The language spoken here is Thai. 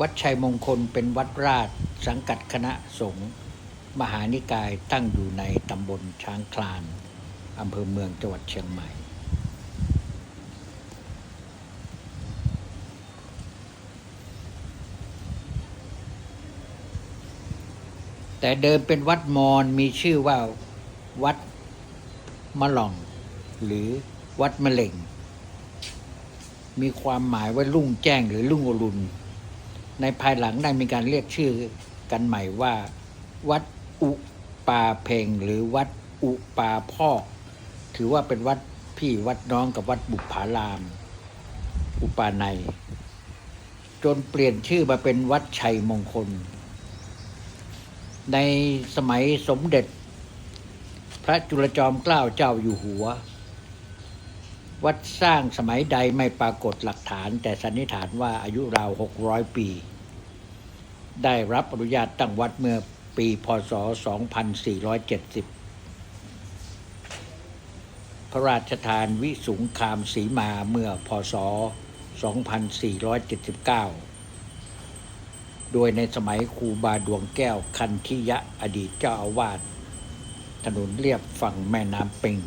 วัดชัยมงคลเป็นวัดราชสังกัดคณะสงฆ์มหานิกายตั้งอยู่ในตำบลช้างคลานอำเภอเมืองจังหวัดเชียงใหม่ แต่เดิมเป็นวัดมอญมีชื่อว่าวัดมะหล่อง หรือวัดมะเล็ง มีความหมายว่ารุ่งแจ้งหรือรุ่งอรุณ ในภายหลังได้มีการเรียกชื่อกันใหม่ว่า วัดอุปาเพงหรือวัดอุปาพอกถือว่าเป็นวัดพี่วัดน้องกับวัดบุพาราม อุปาในจนเปลี่ยนชื่อมาเป็นวัดชัยมงคล ในสมัยสมเด็จ พระจุลจอมเกล้าเจ้าอยู่หัว วัดสร้างสมัยใดไม่ปรากฏหลักฐาน แต่สันนิษฐานว่าอายุราว 600 ปี ได้รับอนุญาตตั้งวัดเมื่อปีพศ 2470 พระราชทานวิสุงคามสีมาเมื่อพศ 2479 โดยในสมัยครูบาดวงแก้วคันธิยะอดีตเจ้าอาวาสถนนเรียบฝั่งแม่น้ำปิง